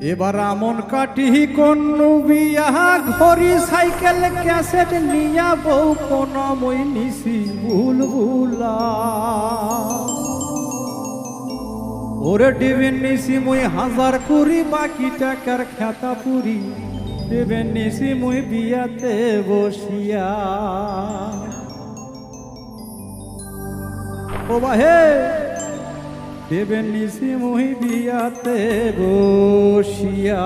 এবার আমন কাটি কোন বিয়া, ঘড়ি, সাইকেল, ক্যাসেট নিয়া বউ কোন মই নিছি ভুল ভুলা। ওরে ডিবেন নিছি মই হাজার কুড়ি, বাকি টাকার খেতা পুরি। ডিবেন নিছি মই বিয়াতে বসিয়া। ও বাহে! দেবেন নিশি মহি বিয়াতে বসিয়া।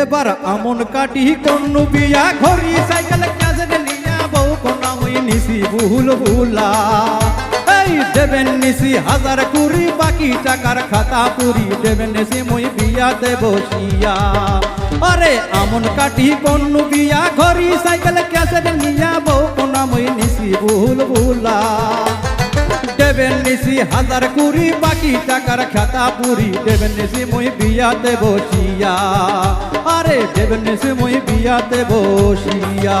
এবার আমন কাটি কোন বিয়া ঘড়ি, সাইকেল ক্যাসেট নিয়া বউ কোনা মই নিশি ভুল ভুলা। এই দেবেন নিশি হাজার কুড়ি, বাকি টাকার খাতা পুরি, দেবেন নিশি মই বিয়াতে বসিয়া। আরে আমন কাটি কোন বিয়া ঘড়ি, সাইকেল ক্যাসেট নিয়া বউ কোনা মই নিশি ভুল ভুলা। নিশি হাজার কুড়ি, বাকি টাকার খাতা পুরি। দেবেন নিশি মুই বিয়াতে বসিয়া। আরে দেবেন নিশি মুই বিয়াতে বসিয়া।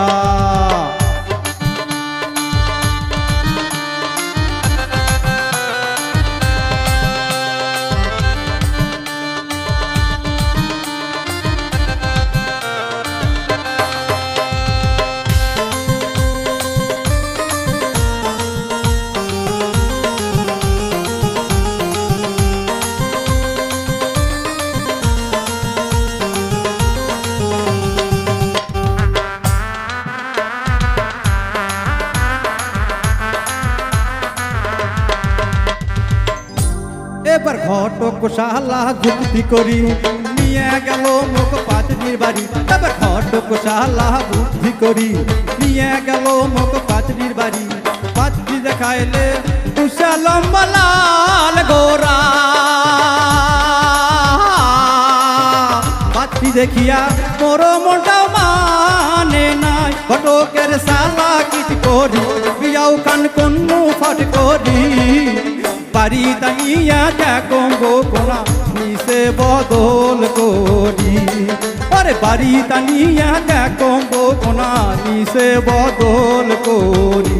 ঘটক শালা যুক্তি করি, নিয়ে গেল মুখ পাঁচনির বাড়ি এবার ঘটক শালা বুদ্ধি করি, নিয়ে গেল মুখ পাঁচনির বাড়ি পাঁচটি দেখাইলে তুষা লম্বা লাল গোরা। পাচ্ছি দেখিয়া মোর মনটাও মানে নাই। ঘটকের সালা কিট করি, বিয়াও কান কন্নু ফট করি। দাঁড়িয়া দেখো গো কোনা মিশে বদল করি। আরে দাঁড়িয়া দেখো গো কোনা মিশে বদল করি।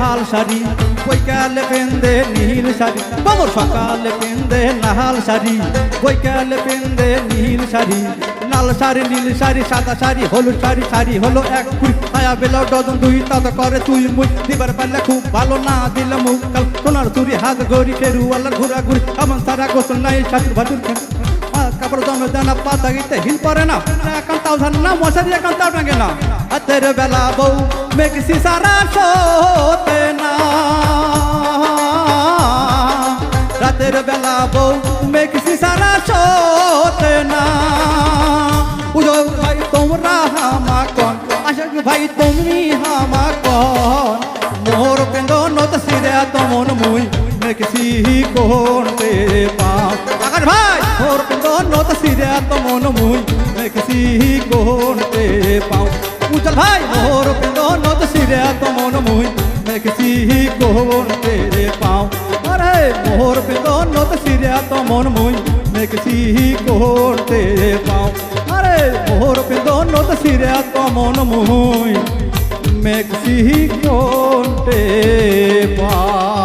পেন্দে শাড়ি, বৈকাল পেন্দে নীল শাড়ি। বম সকাল পেন্দে লাল শাড়ি, বৈকাল পেন্দে নীল শাড়ি। লাল শাড়ি, নীল শাড়ি, সাদা শাড়ি, হলুদ শাড়ি শাড়ি হলো এক কুড়ি। আয়া বেলা ডজন দুই, তত করে তুই মুই। দিবার পারলে খুব ভালো না দিলে মুখ কাল। সোনার চুরি, হাত গড়ি ফেরু আল্লাহ ঘুরা ঘুরি আমার সারা গোসল নাই, শাশুর ভাটুর কাপড় দমে দানা, পাতা গিতে হিল পরে না। একান্তাও ধান না, মশারি একান্তাও টাঙ্গে না। হাতের বেলা বউ মেঘসি সারা শোতে না রাতের বেলা বউ মেঘসি সারা শোতে না উজো ভাই তোমরা হামা কন আশাক ভাই তুমি হামা কন মোর কেন্দ্র নত সিরে তমন মুই মেঘসি কোনতে পাও আকার ভাই মোর কেন্দ্র নত সিরে তমন মুই মেঘসি কোনতে পাও উজ্জ্বল ভাই মোর নত সিরে তমন মুই। মেঘসি কোনতে পাও। আরে মোর নত সিরে তমন মুই। মেঘসি কোনতে পাও। আরে মোর নত সিরে তমন মুই। মেঘসি কোনতে পাও।